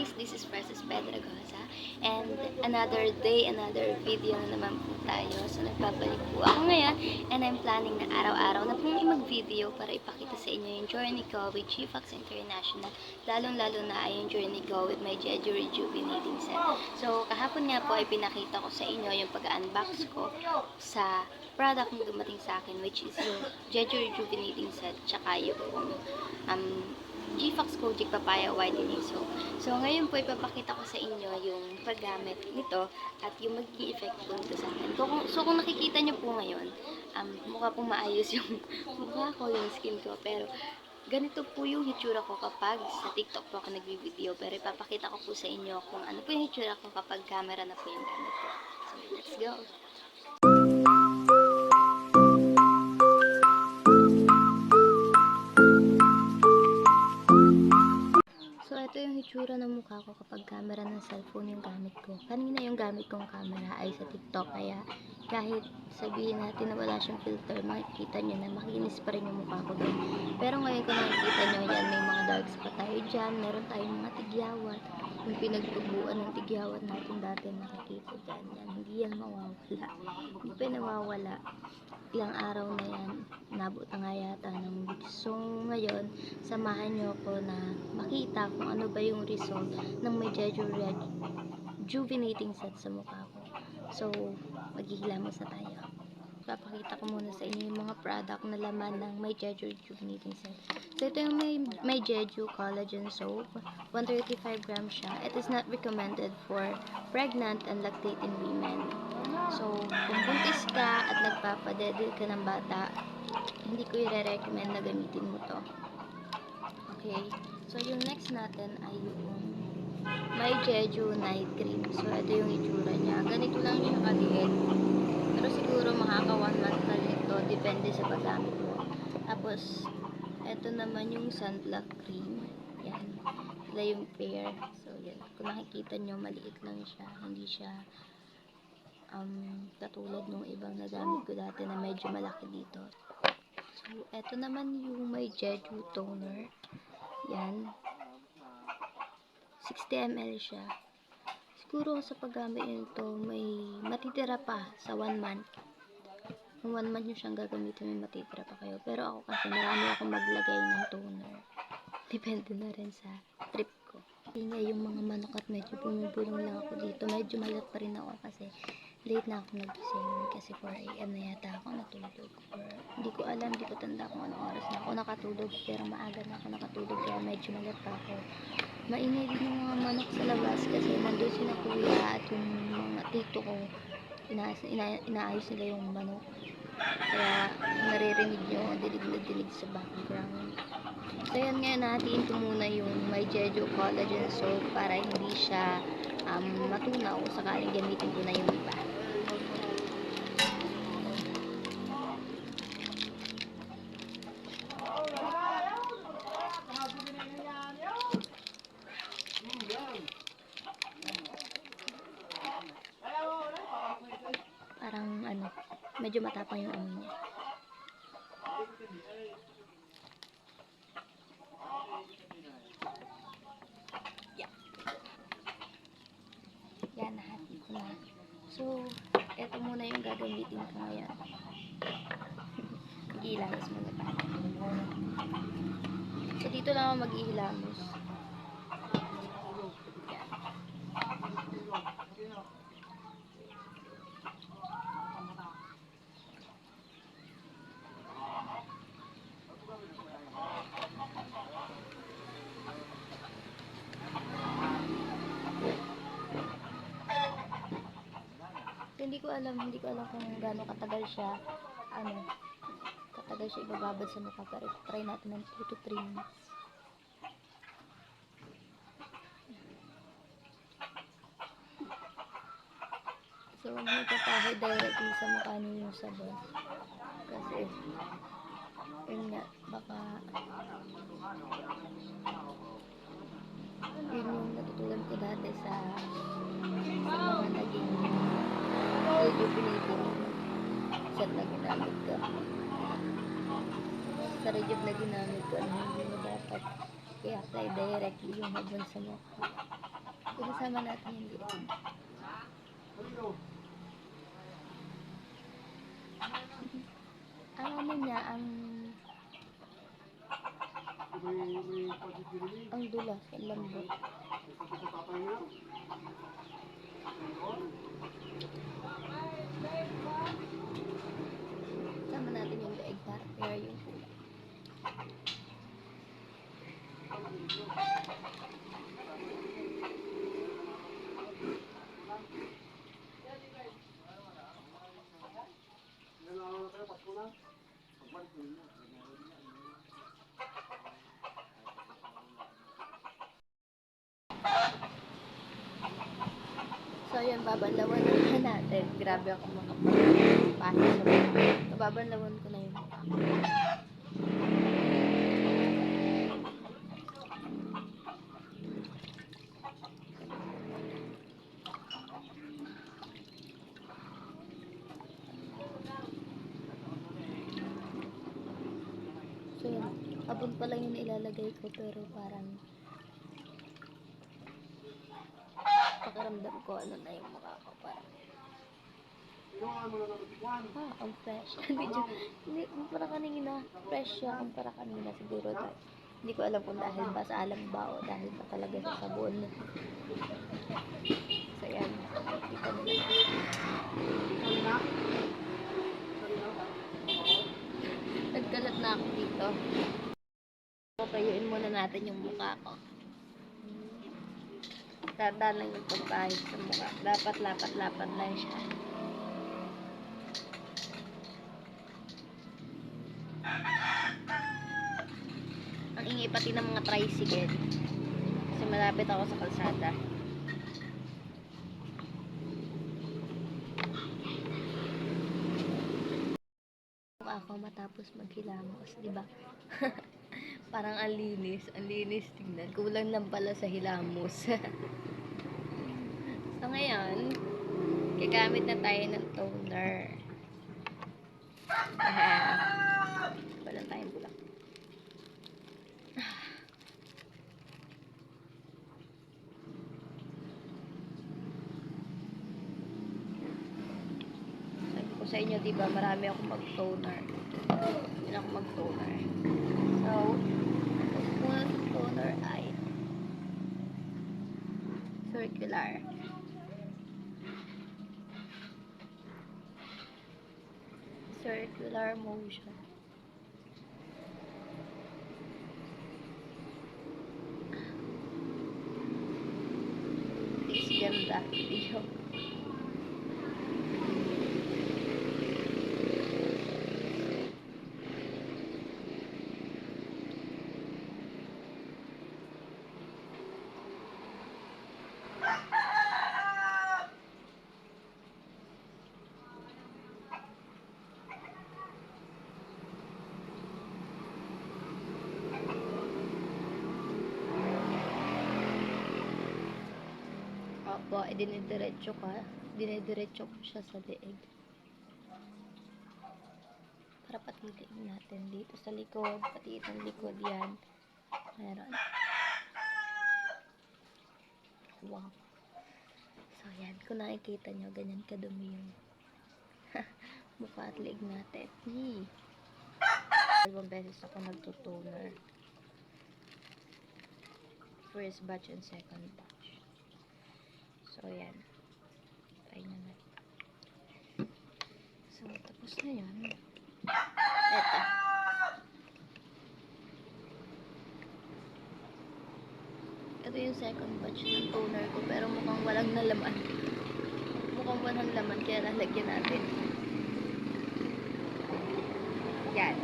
guys, this is Princess Pedragosa and another day, another video na naman po tayo. So nagpapalik po ako ngayon and I'm planning na araw-araw na pong mag-video para ipakita sa inyo yung journey ko with GFAX International. Lalong-lalo na ay yung journey ko with my Jeju Rejuvenating Set. So kahapon nga po ay pinakita ko sa inyo yung pag-unbox ko sa product na dumating sa akin which is yung Jeju Rejuvenating Set tsaka yung um, GFAX Kojic Papaya Whitening Soap. So, ngayon po ipapakita ko sa inyo yung paggamit nito at yung magiging effect po nito sa akin. So, kung, so, kung nakikita nyo po ngayon, um, mukha pong maayos yung mukha ko, yung skin ko. Pero, ganito po yung hitsura ko kapag sa TikTok po ako nagbi-video. Pero ipapakita ko po sa inyo kung ano po yung hitsura ko kapag camera na po yung gamit ko. So, let's go! Yung hitsura ng mukha ko kapag camera ng cellphone yung gamit ko. Kanina yung gamit kong camera ay sa TikTok, kaya kahit sabihin natin na wala siyang filter, makikita nyo na makinis pa rin yung mukha ko doon. Pero ngayon kung nakikita nyo yan, may mga dark spot tayo dyan, meron tayong mga tigyawat, yung pinagtubuan ng tigyawat natin dati nakikita dyan. Yan, hindi yan mawawala. Hindi pa nawawala. Ilang araw na yan, nabot na nga yata ng weeks. So, ngayon, samahan nyo ako na makita kung ano ba yung result ng may Rejuvenating Set sa mukha ko. So, maghihilamos na tayo. Papakita ko muna sa inyo yung mga product na laman ng may Jeju Rejuvenating Set. So, ito yung may, may Jeju Collagen Soap. 135 grams siya. It is not recommended for pregnant and lactating women. So, kung buntis ka at nagpapadedel ka ng bata, hindi ko i-recommend na gamitin mo to. Okay? So, yung next natin ay yung may Jeju Night Cream. So, ito yung itsura niya. Ganito lang siya kaliit. Pero siguro makaka one month na ito. Depende sa paggamit mo. Tapos, ito naman yung sunblock cream. Yan. Sila yung pair. So, yan. Kung nakikita nyo, maliit lang siya. Hindi siya um, katulad nung ibang nagamit ko dati na medyo malaki dito. So, eto naman yung may Jeju toner. Yan. 60 ml siya. Siguro sa paggamit nito, may matitira pa sa 1 month. Kung 1 month nyo siyang gagamitin, may matitira pa kayo. Pero ako kasi marami akong maglagay ng toner. Depende na rin sa trip ko. Ingay yung mga manok at medyo bumibulong lang ako dito. Medyo malat pa rin ako kasi late na ako nagising. Kasi 4am na yata ako natulog. Hindi ko alam, hindi ko tanda kung anong oras na ako nakatulog. Pero maaga na ako nakatulog kaya medyo malat pa ako. Maingay din yung mga manok sa labas kasi nandun sila kuya at yung mga tito ko. Ina ina inaayos nila yung manok. Kaya naririnig nyo, dilig na dilig sa background. So yan nga natin ito muna yung may Jeju Collagen Soap para hindi siya um, matunaw sakaling gamitin ko na yung iba. Parang ano, medyo matapang yung amoy niya. Yan, nahati ko na. So, eto muna yung gagamitin ko ngayon. Mag-iilamos muna tayo. So, dito lang ako mag-iilamos. Hindi ko alam, hindi ko alam kung gaano katagal siya, ano, katagal siya ibababad sa mukha, pero try natin ng 2 to 3 minutes. So, huwag mo tatahi directly sa mukha niyo yung sabon. Kasi, yun nga, baka, yun yung natutunan ko dati sa, sa mga naging rejuvenating set na ginamit ko. Sa rejuve na ginamit ko, ano, hindi mo dapat i-apply directly yung habon sa mukha. Pinasama natin yung liig. ang ano niya, ang ang dulas, ang lambot. Sama natin yung daig para fair yung kulay. So, yun, babanlawan na natin. Grabe ako mga pasa sa. So, babanlawan ko na yung mukha ko. So, yun. Abon pa yung ilalagay ko, pero parang ko ano na yung mukha ko parang ah, ang fresh. Medyo hindi kumpara kanina fresh siya kumpara kanina siguro dahil hindi ko alam kung dahil ba sa alam ba o dahil ba talaga sa sabon so yan. Kita nila nagkalat na ako dito. Papayuin muna natin yung mukha ko Tanda lang yung pagpahit sa mukha. Dapat lapat-lapat lang siya. Ang ingay pati ng mga tricycle. Kasi malapit ako sa kalsada. Ako matapos maghilamos, di ba? Parang ang linis. Ang linis tingnan. Kulang lang pala sa hilamos. so, ngayon, gagamit na tayo ng toner. Walang tayong bulak. Sabi ko sa inyo, di ba, marami ako mag-toner. Hindi ako mag-toner. So, muna sa toner ay circular. Circular motion. Opo, eh, dinidiretso ka. Dinidiretso ko siya sa leeg. Para patitiin natin dito sa likod. Pati itong likod yan. Meron. Wow. So, yan. Kung nakikita nyo, ganyan kadumi yung mukha at leeg natin. Yee. Dalawang beses ako nagtutoner. First batch and second batch. So, ayan. Try na natin. So, tapos na yan. Eto. Ito yung second batch ng toner ko, pero mukhang walang nalaman. Mukhang walang laman, kaya lalagyan natin. Yan.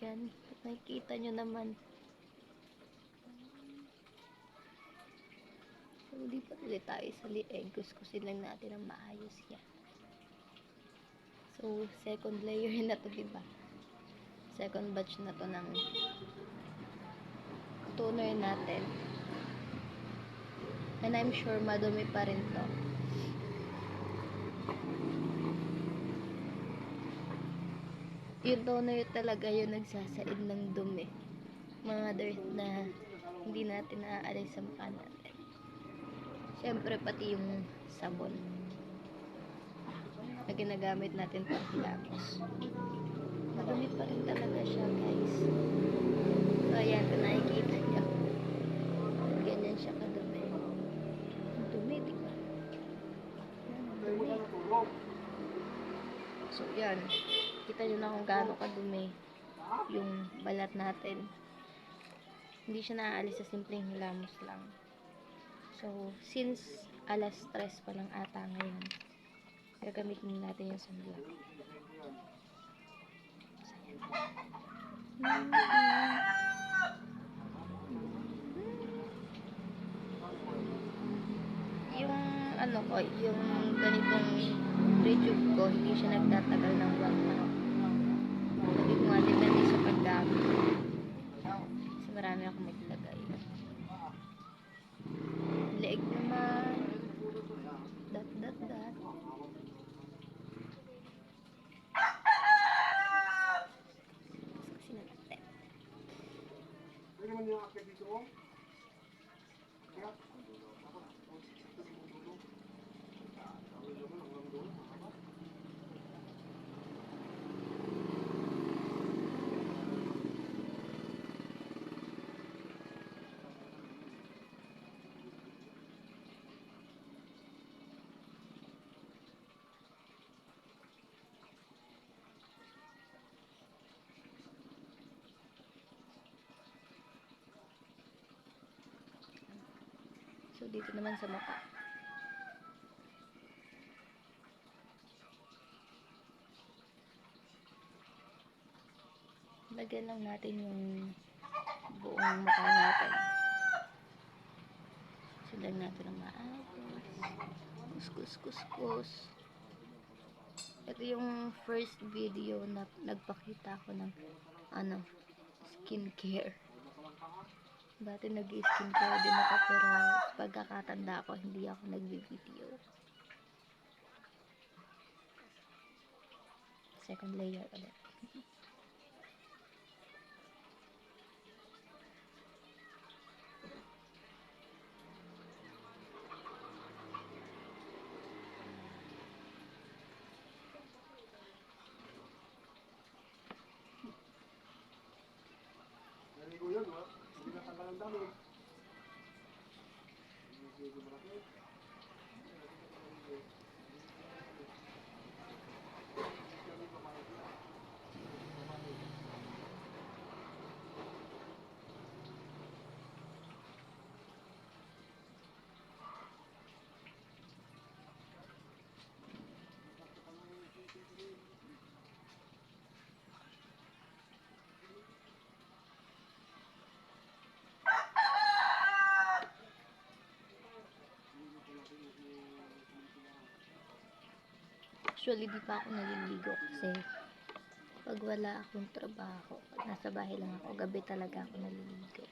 Yan. Nakikita nyo naman. So, lipat ulit tayo sa lieg. Kuskusin lang natin ang maayos yan. So, second layer na to, diba? Second batch na to ng toner natin. And I'm sure madumi pa rin to. Yung toner talaga yung nagsasaid ng dumi. Mga dirt na hindi natin naaalis sa mukha natin. Siyempre, pati yung sabon na ginagamit natin pang hilamos. Madumi pa rin talaga siya, guys. So, ayan, kung nakikita niyo. Ganyan siya kadumi. Ang dumi, di ba? So, yan. Kita nyo na kung gaano kadumi yung balat natin. Hindi siya naaalis sa simpleng hilamos lang. So, since alas 3 pa lang ata ngayon, gagamitin natin yung yan. Yung ano ko, yung ganitong YouTube ko, hindi siya nagtatagal ng one month. Sabi ko nga, depende sa paggamit. Kasi marami akong maglagay. Leeg naman. Dot, dot, dot. Kasi natin. Pwede man yung akit dito, oh. Kaya, So, dito naman sa mukha. Lagyan lang natin yung buong mukha natin. Silang natin ng maayos. Kuskus, kuskus. Ito yung first video na nagpakita ko ng ano, skincare. Dati nag-skincare din ako pero pagkakatanda ko hindi ako nag-video. Second layer ulit. naligo yun, oh. Hindi natanggal ang dami. Medyo malaki. Actually, di pa ako naliligo kasi pag wala akong trabaho, pag nasa bahay lang ako, gabi talaga ako naliligo.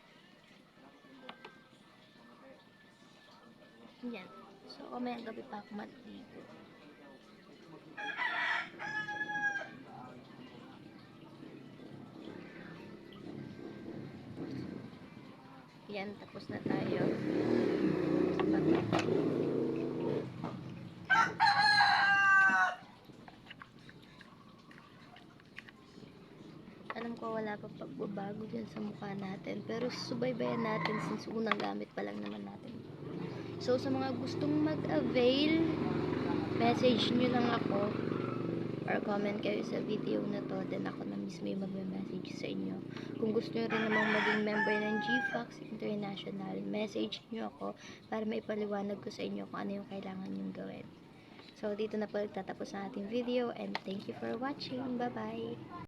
Yan. So, kamayang gabi pa ako maliligo. Yan, tapos na tayo. Alam ko wala pa pagbabago dyan sa mukha natin. Pero subaybayan natin since unang gamit pa lang naman natin. So, sa mga gustong mag-avail, message nyo lang ako or comment kayo sa video na to then ako na mismo yung magme-message sa inyo. Kung gusto nyo rin namang maging member ng GFAX International, message nyo ako para may paliwanag ko sa inyo kung ano yung kailangan nyong gawin. So, dito na po nagtatapos ang ating video and thank you for watching. Bye-bye!